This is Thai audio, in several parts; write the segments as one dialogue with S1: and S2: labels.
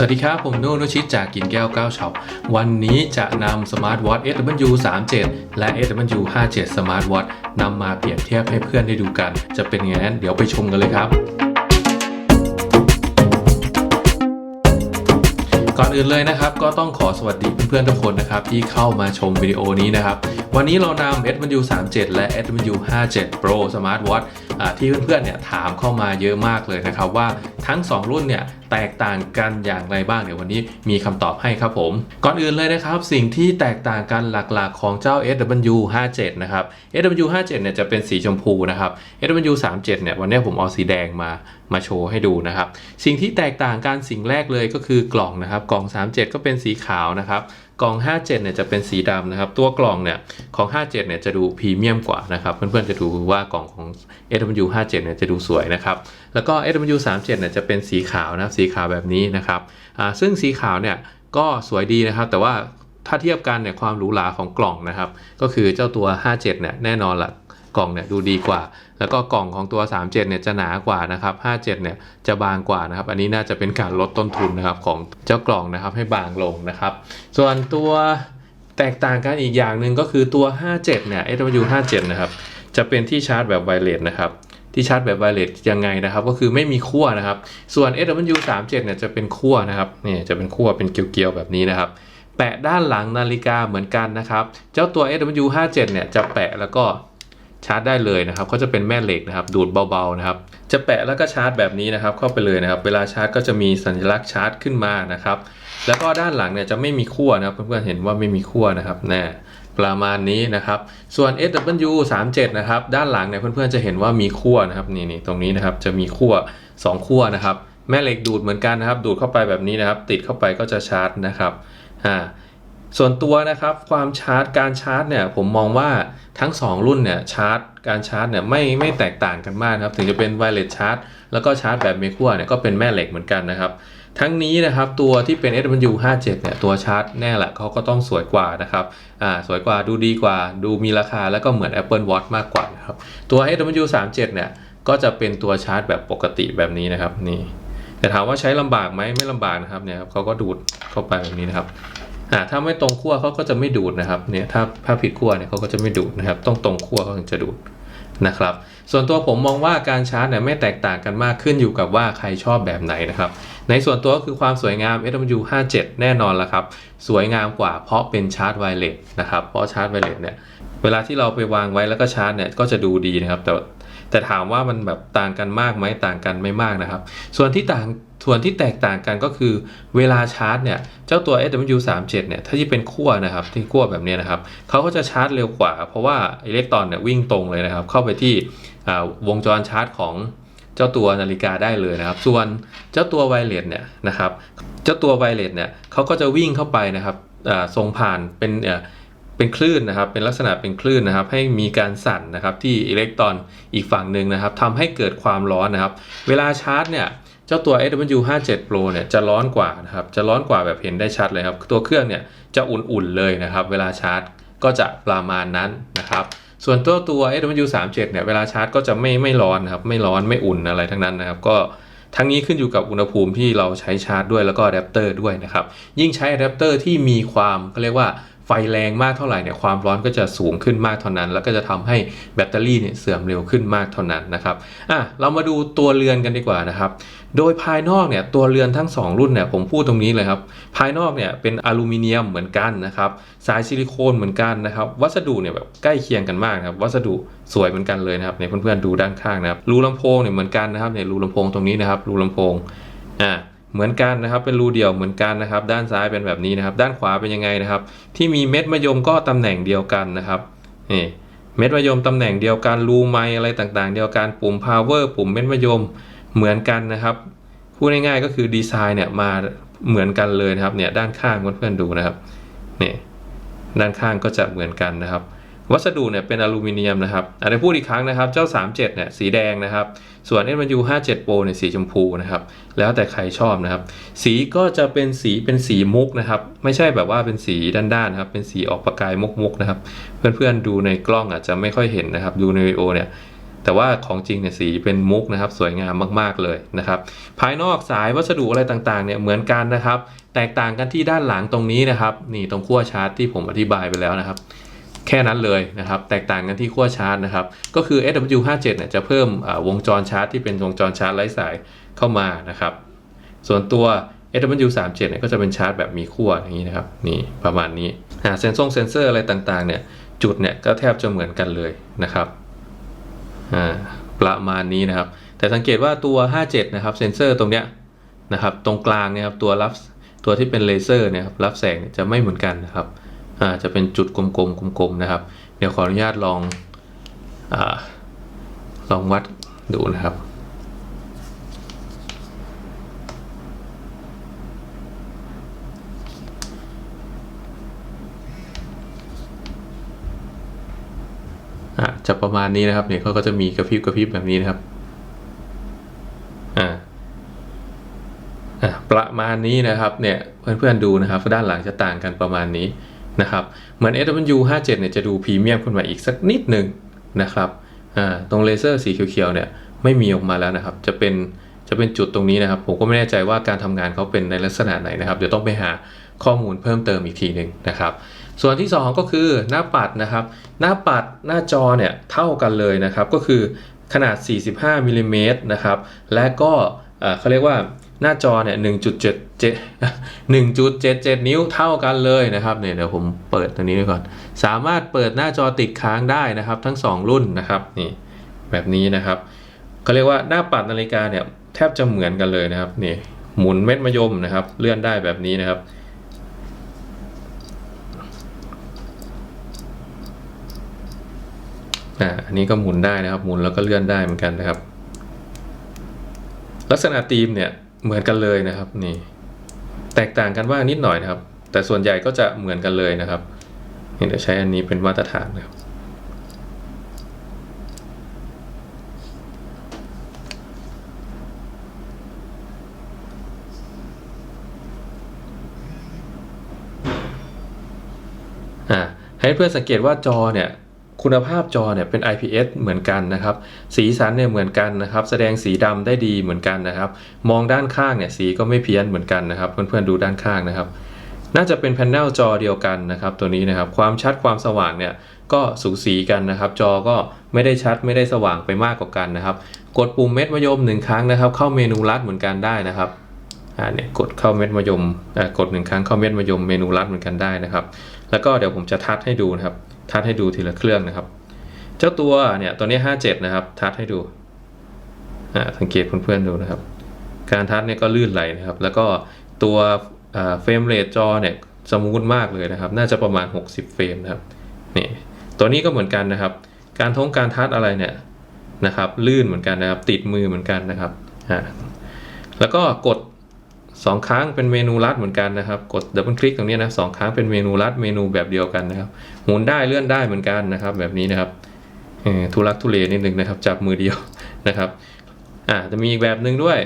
S1: สวัสดีครับ ผมนุ่นนุชิตจากกินแก้ว9ช็อปวันนี้จะนำ Smart Watch SW37 และ SW57 Smart Watch นำมาเปรียบเทียบให้เพื่อนได้ดูกัน จะเป็นไงนั้นเดี๋ยวไปชมกันเลยครับก่อนอื่นเลยนะครับก็ต้องขอสวัสดีเพื่อนๆทุกคนนะครับที่เข้ามาชมวิดีโอนี้นะครับวันนี้เรานำ SW37 และ SW57 Pro Smart Watch ที่เพื่อนๆเนี่ยถามเข้ามาเยอะมากเลยนะครับว่าทั้ง 2 รุ่นเนี่ยแตกต่างกันอย่างไรบ้างเดี๋ยววันนี้มีคำตอบให้ครับผม ก่อนอื่นเลยนะครับสิ่งที่แตกต่างกันหลักๆ ของเจ้า SW57 นะครับ SW57 เนี่ยจะเป็นสีชมพูนะครับ SW37 เนี่ยวันนี้ผมเอาสีแดงมามาโชว์ให้ดูนะครับ สิ่งที่แตกต่างกันสิ่งแรกเลยก็คือกล่องนะครับ กล่อง 37 ก็เป็นสีขาวนะครับ กล่อง 57 เนี่ยจะเป็นสีดำนะครับ ตัวกล่องเนี่ยของ 57 เนี่ยจะดูพรีเมียมกว่านะครับ เพื่อนๆจะดูว่ากล่องของ SW57 เนี่ยจะดูสวยนะครับ แล้วก็ SW37 เนี่ยจะเป็นสีขาวนะครับ สีขาวแบบนี้นะครับอ่าซึ่งสีขาวเนี่ยก็สวยดีนะครับ แต่ว่าถ้าเทียบกันเนี่ยความหรูหราของกล่องนะครับ ก็คือเจ้าตัว 57 เนี่ยแน่นอนละ กล่องเนี่ยดูดีกว่า แล้วก็กล่องของตัว 37เนี่ยจะหนากว่านะครับ57เนี่ยจะบางกว่านะครับ อันนี้น่าจะเป็นการลดต้นทุนนะครับของเจ้ากล่องนะครับให้บางลงนะครับ ส่วนตัวแตกต่างกันอีกอย่างหนึ่งก็คือตัว 57 เนี่ย SW57 นะครับ จะเป็นที่ชาร์จแบบไวเลสนะครับ ที่ชาร์จแบบไวเลสยังไงนะครับ ก็คือไม่มีขั้วนะครับ ส่วน SW37 เนี่ยจะเป็นขั้วนะครับ นี่จะเป็นขั้วเป็นเกลียวๆแบบนี้นะครับ แปะด้านหลังนาฬิกาเหมือนกันนะครับ เจ้าตัว SW57 เนี่ยจะแปะแล้วก็ ชาร์จได้เลยนะครับเขาจะเป็นแม่เหล็กนะครับ ดูดเบาๆนะครับ จะแปะแล้วก็ชาร์จแบบนี้นะครับ เข้าไปเลยนะครับ เวลาชาร์จก็จะมีสัญลักษณ์ชาร์จขึ้นมานะครับ แล้วก็ด้านหลังเนี่ยจะไม่มีขั้วนะครับเพื่อนๆเห็นว่าไม่มีขั้วนะครับแน่ประมาณนี้นะครับ ส่วน SW37 นะครับ ด้านหลังเนี่ยเพื่อนๆจะเห็นว่ามีขั้วนะครับนี่นี่ตรงนี้นะครับจะมีขั้ว2ขั้วนะครับ แม่เหล็กดูดเหมือนกันนะครับ ดูดเข้าไปแบบนี้นะครับ ติดเข้าไปก็จะชาร์จนะครับอ่า ส่วนตัวนะครับความชาร์จการชาร์จเนี่ยผมมองว่าทั้ง 2 รุ่นเนี่ยชาร์จการชาร์จเนี่ยไม่ไม่แตกต่างกันมากครับถึงจะเป็นไวเลสชาร์จแล้วก็ชาร์จแบบเมขั้วเนี่ยก็เป็นแม่เหล็กเหมือนกันนะครับ ทั้งนี้นะครับตัวที่เป็น SW57 เนี่ยตัวชาร์จแน่แหละเขาก็ต้องสวยกว่านะครับอ่าสวยกว่าดูดีกว่าดูมีราคาแล้วก็เหมือน Apple Watch มากกว่านะครับตัว SW37 เนี่ยก็จะเป็นตัวชาร์จแบบปกติแบบนี้นะครับนี่แต่ถามว่าใช้ลำบากไหมไม่ลำบากนะครับเนี่ยครับเขาก็ดูดเข้าไปแบบนี้นะครับ อ่าถ้าไม่ตรงขั้วเขาก็จะไม่ดูดนะครับเนี่ยถ้าถ้าผิดขั้วเนี่ยเขาก็จะไม่ดูดนะครับ ต้องตรงขั้วเขาถึงจะดูดนะครับ ส่วนตัวผมมองว่าการชาร์จเนี่ยไม่แตกต่างกันมากขึ้นอยู่กับว่าใครชอบแบบไหนนะครับ ในส่วนตัวก็คือความสวยงาม SW57 แน่นอนละครับ สวยงามกว่าเพราะเป็นชาร์จไวเลสนะครับเพราะชาร์จไวเลสเนี่ยเวลาที่เราไปวางไว้แล้วก็ชาร์จเนี่ยก็จะดูดีนะครับแต่ แต่ถามว่ามันแบบต่างกันมากไหมต่างกันไม่มากนะครับ ส่วนที่ต่างส่วนที่แตกต่างกันก็คือเวลาชาร์จเนี่ย เจ้าตัว SW37 เนี่ย ถ้าที่เป็นขั้วนะครับ ที่ขั้วแบบนี้นะครับ เขาก็จะชาร์จเร็วกว่า เพราะว่าอิเล็กตรอนเนี่ยวิ่งตรงเลยนะครับ เข้าไปที่วงจรชาร์จของเจ้าตัวนาฬิกาได้เลยนะครับ ส่วนเจ้าตัวไวเลสเนี่ยนะครับ เจ้าตัวไวเลสเนี่ยเขาก็จะวิ่งเข้าไปนะครับส่งผ่านเป็น เป็นคลื่นนะครับ เป็นลักษณะเป็นคลื่นนะครับ ให้มีการสั่นนะครับที่อิเล็กตรอนอีกฝั่งหนึ่งนะครับทำให้เกิดความร้อนนะครับ เวลาชาร์จเนี่ยเจ้าตัว SW57 Pro เนี่ยจะร้อนกว่านะครับ จะร้อนกว่าแบบเห็นได้ชัดเลยครับ ตัวเครื่องเนี่ยจะอุ่นๆเลยนะครับ เวลาชาร์จก็จะประมาณนั้นนะครับ ส่วนตัวตัว SW37 เนี่ยเวลาชาร์จก็จะไม่ไม่ร้อนนะครับ ไม่ร้อนไม่อุ่นอะไรทั้งนั้นนะครับ ก็ทั้งนี้ขึ้นอยู่กับอุณหภูมิที่เราใช้ชาร์จด้วยแล้วก็อะแดปเตอร์ด้วยนะครับ ยิ่งใช้อะแดปเตอร์ที่มีความก็เรียกว่า ไฟแรงมากเท่าไหร่เนี่ยความร้อนก็จะสูงขึ้นมากเท่านั้น แล้วก็จะทำให้แบตเตอรี่เนี่ยเสื่อมเร็วขึ้นมากเท่านั้นนะครับอะเรามาดูตัวเรือนกันดีกว่านะครับ โดยภายนอกเนี่ยตัวเรือนทั้ง 2 รุ่นเนี่ยผมพูดตรงนี้เลยครับ ภายนอกเนี่ยเป็นอลูมิเนียมเหมือนกันนะครับสายซิลิโคนเหมือนกันนะครับ วัสดุเนี่ยแบบใกล้เคียงกันมากนะครับ วัสดุสวยเหมือนกันเลยนะครับเนี่ยเพื่อนๆดูด้านข้างนะครับรูลำโพงเนี่ยเหมือนกันนะครับเนี่ยรูลำโพงตรงนี้นะครับรูลำโพงอ่า เหมือนกันนะครับ เป็นรูเดียวเหมือนกันนะครับ ด้านซ้ายเป็นแบบนี้นะครับ ด้านขวาเป็นยังไงนะครับ ที่มีเม็ดมะยมก็ตำแหน่งเดียวกันนะครับนี่เม็ดมะยมตำแหน่งเดียวกันรูไมอะไรต่างๆ เดียวกันปุ่ม power ปุ่มเม็ดมะยมเหมือนกันนะครับพูดง่ายๆก็คือดีไซน์เนี่ยมาเหมือนกันเลยนะครับเนี่ยด้านข้างเพื่อนๆดูนะครับเนี่ยด้านข้างก็จะเหมือนกันนะครับ วัสดุเนี่ยเป็นอลูมิเนียมนะครับอาจจะพูดอีกครั้งนะครับ เจ้า 37เนี่ยสีแดงนะครับ ส่วน SMU 57 Pro เนี่ยสีชมพูนะครับ แล้วแต่ใครชอบนะครับ สีก็จะเป็นสีเป็นสีมุกนะครับ ไม่ใช่แบบว่าเป็นสีด้านๆนะครับเป็นสีออกประกายมุกๆนะครับ เพื่อนๆดูในกล้องอาจจะไม่ค่อยเห็นนะครับ ดูในวิดีโอเนี่ยแแต่ว่าของจริงเนี่ยสีเป็นมุกนะครับ สวยงามมากๆเลยนะครับ ภายนอกสายวัสดุอะไรต่างๆเนี่ยเหมือนกันนะครับ แตกต่างกันที่ด้านหลังตรงนี้นะครับ นี่ตรงขั้วชาร์จที่ผมอธิบายไปแล้วนะครับ แค่นั้นเลยนะครับแตกต่างกันที่ขั้วชาร์จนะครับก็คือ SW57 เนี่ยจะเพิ่มวงจรชาร์จที่เป็นวงจรชาร์จไร้สายเข้ามานะครับ ส่วนตัว SW37 เนี่ยก็จะเป็นชาร์จแบบมีขั้วอย่างนี้นะครับนี่ประมาณนี้อ่าเซนซงเซนเซอร์อะไรต่างๆเนี่ยจุดเนี่ยก็แทบจะเหมือนกันเลยนะครับประมาณนี้นะครับ แต่สังเกตว่าตัว 57 นะครับเซนเซอร์ตรงเนี้ยนะครับตรงกลางเนี่ยครับตัวรับตัวที่เป็นเลเซอร์เนี่ยครับรับแสงจะไม่เหมือนกันนะครับ อาจะเป็นจุดกลมๆกลมๆนะครับ เดี๋ยวขออนุญาตลองอลองวัดดูนะครับจะประมาณนี้นะครับเนี่ยเขาก็จะมีกระพริบกระพริบแบบนี้นะครับอ่าอะประมาณนี้นะครับเนี่ยเพื่อนๆดูนะครับ ด้านหลังจะต่างกันประมาณนี้ นะครับ เหมือน SW57 เนี่ยจะดูพรีเมียมขึ้นมาอีกสักนิดหนึ่งนะครับตรงเลเซอร์สีเขียวๆเนี่ยไม่มีออกมาแล้วนะครับ จะเป็นจะเป็นจุดตรงนี้นะครับ ผมก็ไม่แน่ใจว่าการทำงานเขาเป็นในลักษณะไหนนะครับ เดี๋ยวต้องไปหาข้อมูลเพิ่มเติมอีกทีหนึ่งนะครับ ส่วนที่ 2 ก็คือหน้าปัดนะครับ หน้าปัดหน้าจอเนี่ยเท่ากันเลยนะครับ ก็คือขนาด 45มิลลิเมตรนะครับ และก็เขาเรียกว่า หน้าจอเนี่ย1.77 1.77นิ้วเท่ากันเลยนะครับเนี่ยเดี๋ยวผมเปิดตัวนี้ไว้ก่อน สามารถเปิดหน้าจอติดค้างได้นะครับ ทั้ง 2 รุ่นนะครับนี่แบบนี้นะครับเขาเรียกว่าหน้าปัดนาฬิกาเนี่ยแทบจะเหมือนกันเลยนะครับนี่หมุนเม็ดมะยมนะครับ เลื่อนได้แบบนี้นะครับอ่าอันนี้ก็หมุนได้นะครับ หมุนแล้วก็เลื่อนได้เหมือนกันนะครับ ลักษณะธีมเนี่ย เหมือนกันเลยนะครับนี่แตกต่างกันว่างนิดหน่อยนะครับ แต่ส่วนใหญ่ก็จะเหมือนกันเลยนะครับนี่เดี๋ยวใช้อันนี้เป็นมาตรฐานนะครับอ่าให้เพื่อนสังเกตว่าจอเนี่ย คุณภาพจอเนี่ยเป็น IPS เหมือนกันนะครับ สีสันเนี่ยเหมือนกันนะครับ แสดงสีดำได้ดีเหมือนกันนะครับ มองด้านข้างเนี่ยสีก็ไม่เพี้ยนเหมือนกันนะครับ เพื่อนๆดูด้านข้างนะครับ น่าจะเป็นแผ่นแนลจอเดียวกันนะครับ ตัวนี้นะครับ ความชัดความสว่างเนี่ยก็สูสีกันนะครับ จอก็ไม่ได้ชัดไม่ได้สว่างไปมากกว่ากันนะครับ กดปุ่มเม็ดมะยมหนึ่งครั้งนะครับ เข้าเมนูลัดเหมือนกันได้นะครับอ่าเนี่ยกดเข้าเม็ดมะยมอ่ากดหนึ่งครั้งเข้าเม็ดมะยมเมนูลัดเหมือนกันได้นะครับ แล้วก็เดี๋ยวผมจะทัดให้ดูนะครับ ทัดให้ดูทีละเครื่องนะครับ เจ้าตัวเนี่ยตัวนี้57 นะครับ ทัดให้ดูอ่าสังเกตเพื่อนๆดูนะครับ การทัดเนี่ยก็ลื่นไหลนะครับ แล้วก็ตัวเฟรมเรทจอเนี่ยสมูทมากเลยนะครับ น่าจะประมาณ 60 เฟรมนะครับนี่ตัวนี้ก็เหมือนกันนะครับ การท้องการทัดอะไรเนี่ยนะครับ ลื่นเหมือนกันนะครับ ติดมือเหมือนกันนะครับอ่าแล้วก็กด สองครั้งเป็นเมนูลัดเหมือนกันนะครับ กดดับเบิลคลิกตรงนี้นะสองครั้งเป็นเมนูลัดเมนูแบบเดียวกันนะครับหมุนได้เลื่อนได้เหมือนกันนะครับ แบบนี้นะครับทุลักทุเลนิดนึงนะครับ จับมือเดียวนะครับอ่าจะมีอีกแบบหนึ่งด้วย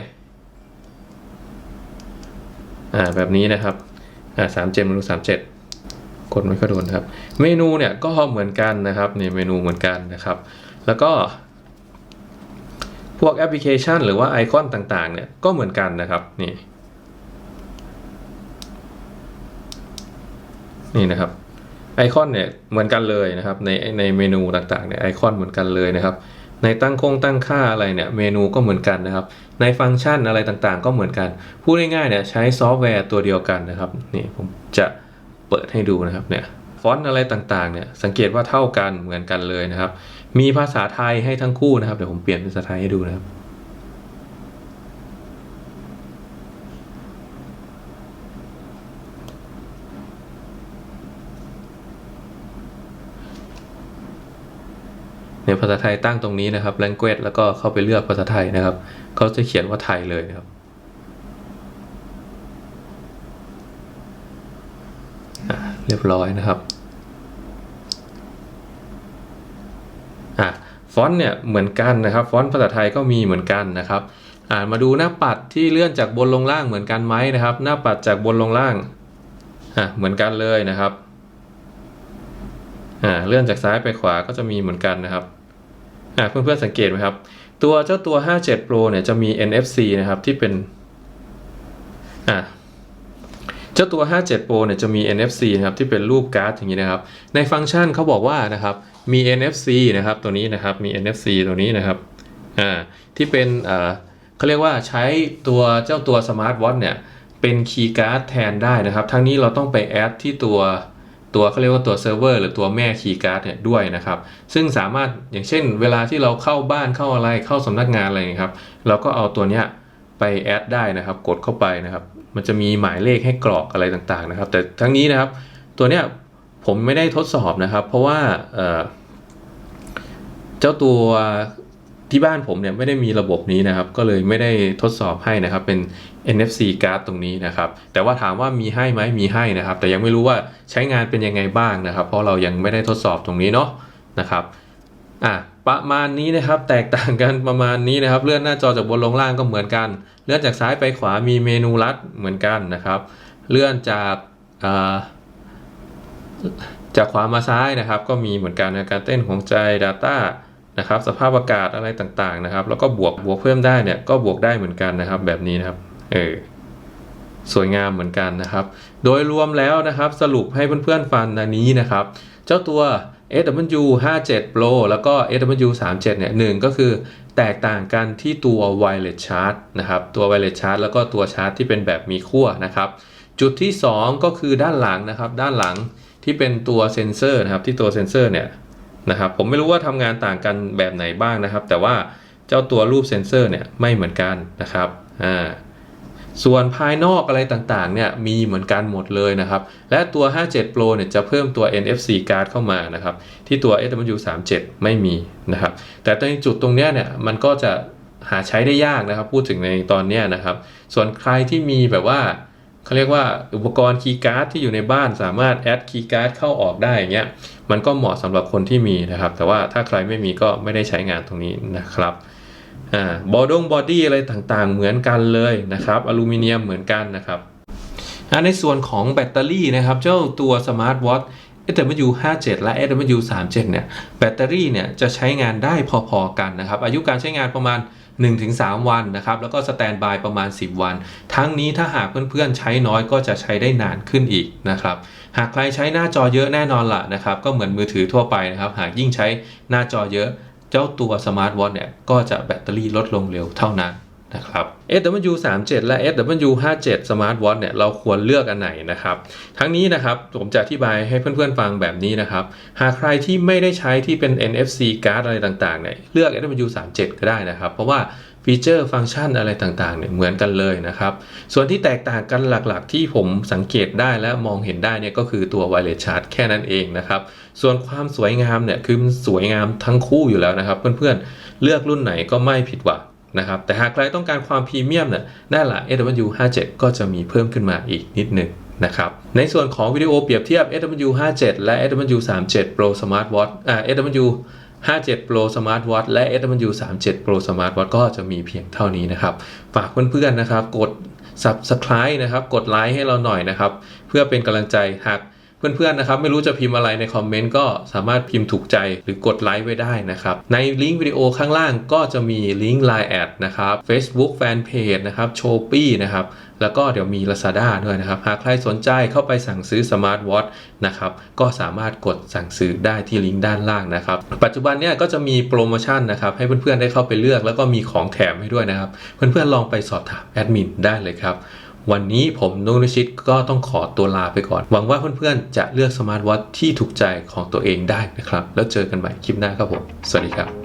S1: อ่าแบบนี้นะครับอ่าสามเจ็ดเมนูสามเจ็ดกดไม่ค่อยโดนครับ เมนูเนี่ยก็เหมือนกันนะครับนี่เมนูเหมือนกันนะครับ แล้วก็ พวกแอปพลิเคชัน หรือว่าไอคอนต่างๆเนี่ยก็เหมือนกันนะครับนี่ นี่นะครับไอคอนเนี่ยเหมือนกันเลยนะครับในในเมนูต่างๆเนี่ยไอคอนเหมือนกันเลยนะครับในตั้งคงตั้งค่าอะไรเนี่ยเมนูก็เหมือนกันนะครับ ในฟังก์ชันอะไรต่างๆ ก็เหมือนกัน พูดง่ายๆเนี่ยใช้ซอฟต์แวร์ตัวเดียวกันนะครับนี่ผมจะเปิดให้ดูนะครับเนี่ยฟอนต์อะไรต่างๆเนี่ยสังเกตว่าเท่ากันเหมือนกันเลยนะครับ มีภาษาไทยให้ทั้งคู่นะครับเดี๋ยวผมเปลี่ยนเป็นภาษาไทยให้ดูนะครับ เนี่ยภาษาไทยตั้งตรงนี้นะครับ language แล้วก็เข้าไปเลือกภาษาไทยนะครับเขาจะเขียนว่าไทยเลยนะครับเรียบร้อยนะครับอะฟอนต์เนี่ยเหมือนกันนะครับ ฟอนต์ภาษาไทยก็มีเหมือนกันนะครับอ่ามาดูหน้าปัดที่เลื่อนจากบนลงล่างเหมือนกันไหมนะครับ หน้าปัดจากบนลงล่างอะเหมือนกันเลยนะครับ อ่าเลื่อนจากซ้ายไปขวาก็จะมีเหมือนกันนะครับอ่าเพื่อนๆสังเกตไหมครับ ตัวเจ้าตัว 57 Pro เนี่ยจะมี NFC นะครับที่เป็นอ่าเจ้าตัว 57 Pro เนี่ยจะมี NFC นะครับที่เป็นรูปการ์ดอย่างนี้นะครับ ในฟังก์ชันเขาบอกว่านะครับมี NFC นะครับตัวนี้นะครับมี NFC ตัวนี้นะครับอ่าที่เป็นอ่าเขาเรียกว่าใช้ตัวเจ้าตัวสมาร์ทวอทเนี่ยเป็นคีย์การ์ดแทนได้นะครับ ทั้งนี้เราต้องไปแอดที่ตัว ตัวเขาเรียกว่าตัวเซิร์ฟเวอร์หรือตัวแม่คีย์การ์ดเนี่ยด้วยนะครับ ซึ่งสามารถอย่างเช่น เวลาที่เราเข้าบ้านเข้าอะไรเข้าสำนักงานอะไรอย่างเงี้ยครับเราก็เอาตัวเนี้ยไปแอดได้นะครับ กดเข้าไปนะครับ มันจะมีหมายเลขให้กรอกอะไรต่างๆนะครับ แต่ทั้งนี้นะครับตัวเนี้ยผมไม่ได้ทดสอบนะครับ เพราะว่าเจ้าตัว ที่บ้านผมเนี่ยไม่ได้มีระบบนี้นะครับ ก็เลยไม่ได้ทดสอบให้นะครับ เป็น NFC card ตรงนี้นะครับ แต่ว่าถามว่ามีให้ไหมมีให้นะครับ แต่ยังไม่รู้ว่าใช้งานเป็นยังไงบ้างนะครับ เพราะเรายังไม่ได้ทดสอบตรงนี้เนาะนะครับอะประมาณนี้นะครับ แตกต่างกันประมาณนี้นะครับ เลื่อนหน้าจอจากบนลงล่างก็เหมือนกัน เลื่อนจากซ้ายไปขวามีเมนูลัดเหมือนกันนะครับ เลื่อนจากาจากขวามาซ้ายนะครับ ก็มีเหมือนกันนะการเต้นของใจ Data นะครับสภาพอากาศอะไรต่างๆนะครับ แล้วก็บวกบวกเพิ่มได้เนี่ยก็บวกได้เหมือนกันนะครับ แบบนี้นะครับเออสวยงามเหมือนกันนะครับ โดยรวมแล้วนะครับสรุปให้เพื่อนๆฟังดันี้นะครับ เจ้าตัว SW 57 Pro แล้วก็ SW 37เนี่ยหนึ่งก็คือแตกต่างกันที่ตัว Wireless Charge นะครับตัว Wireless Charge แล้วก็ตัวชาร์จที่เป็นแบบมีขั้วนะครับ จุดที่ 2 ก็คือด้านหลังนะครับ ด้านหลังที่เป็นตัวเซนเซอร์นะครับที่ตัวเซนเซอร์เนี่ย นะครับผมไม่รู้ว่าทำงานต่างกันแบบไหนบ้างนะครับ แต่ว่าเจ้าตัวรูปเซนเซอร์เนี่ยไม่เหมือนกันนะครับอ่าส่วนภายนอกอะไรต่างๆเนี่ยมีเหมือนกันหมดเลยนะครับ และตัว 57 Pro เนี่ยจะเพิ่มตัว NFC card เข้ามานะครับ ที่ตัว SW37 ไม่มีนะครับ แต่ในจุดตรงเนี้ยเนี่ยมันก็จะหาใช้ได้ยากนะครับ พูดถึงในตอนเนี้ยนะครับ ส่วนใครที่มีแบบว่า เขาเรียกว่าอุปกรณ์คีย์การ์ดที่อยู่ในบ้านสามารถแอดคีย์การ์ดเข้าออกได้อย่างเงี้ยมันก็เหมาะสำหรับคนที่มีนะครับ แต่ว่าถ้าใครไม่มีก็ไม่ได้ใช้งานตรงนี้นะครับอ่าบอดงบอดี้อะไรต่างๆ เหมือนกันเลยนะครับอลูมิเนียมเหมือนกันนะครับในส่วนของแบตเตอรี่นะครับ เจ้าตัวสมาร์ทวอท SW57 และ SW37 เนี่ยแบตเตอรี่เนี่ยจะใช้งานได้พอๆกันนะครับ อายุการใช้งานประมาณ 1-3 วันนะครับ แล้วก็สแตนบายประมาณ 10 วัน ทั้งนี้ถ้าหากเพื่อนๆ ใช้น้อยก็จะใช้ได้นานขึ้นอีกนะครับ หากใครใช้หน้าจอเยอะแน่นอนละนะครับ ก็เหมือนมือถือทั่วไปนะครับ หากยิ่งใช้หน้าจอเยอะ เจ้าตัวสมาร์ทวอทเนี่ยก็จะแบตเตอรี่ลดลงเร็วเท่านั้น นะครับ SW37 และ SW57 Smart Watch เนี่ยเราควรเลือกอันไหนนะครับ ทั้งนี้นะครับผมจะอธิบายให้เพื่อนๆฟังแบบนี้นะครับ หากใครที่ไม่ได้ใช้ที่เป็น NFC card อะไรต่างๆเนี่ยเลือก SW37 ก็ได้นะครับ เพราะว่าฟีเจอร์ฟังก์ชันอะไรต่างๆเนี่ยเหมือนกันเลยนะครับ ส่วนที่แตกต่างกันหลักๆ ที่ผมสังเกตได้และมองเห็นได้เนี่ยก็คือตัว Wireless Charge แค่นั้นเองนะครับ ส่วนความสวยงามเนี่ยคือมันสวยงามทั้งคู่อยู่แล้วนะครับ เพื่อนๆเลือกรุ่นไหนก็ไม่ผิดหวัง นะครับแต่หากใครต้องการความพรีเมียมเนี่ยนั่นแหละ SW57 ก็จะมีเพิ่มขึ้นมาอีกนิดหนึ่งนะครับในส่วนของวิดีโอเปรียบเทียบ SW57 และ SW37 Pro Smart Watch อ่า SW 57 Pro Smart Watch และ SW37 Pro Smart Watch ก็จะมีเพียงเท่านี้นะครับ ฝากเพื่อนๆนะครับ กด Subscribe นะครับ กดไลค์ให้เราหน่อยนะครับ เพื่อเป็นกำลังใจหาก เพื่อนๆนะครับไม่รู้จะพิมพ์อะไรในคอมเมนต์ก็สามารถพิมพ์ถูกใจหรือกดไลค์ไว้ได้นะครับ ในลิงก์วิดีโอข้างล่างก็จะมีลิงก์ Line แอดนะครับ Facebook Fanpage นะครับ s h o p e e นะครับแล้วก็เดี๋ยวมี Lazada ด้วยนะครับ หากใครสนใจเข้าไปสั่งซื้อ Smart Watch นะครับ ก็สามารถกดสั่งซื้อได้ที่ลิงก์ด้านล่างนะครับ ปัจจุบันเนี่ยก็จะมีโปรโมชั่นนะครับ ให้เพื่อนๆได้เข้าไปเลือก แล้วก็มีของแถมให้ด้วยนะครับ เพื่อนๆลองไปสอบถามแอดมินได้เลยครับ วันนี้ผมนุนชิตก็ต้องขอตัวลาไปก่อน หวังว่าเพื่อนๆ จะเลือกสมาร์ทวอทที่ถูกใจของตัวเองได้นะครับ แล้วเจอกันใหม่คลิปหน้าครับผม สวัสดีครับ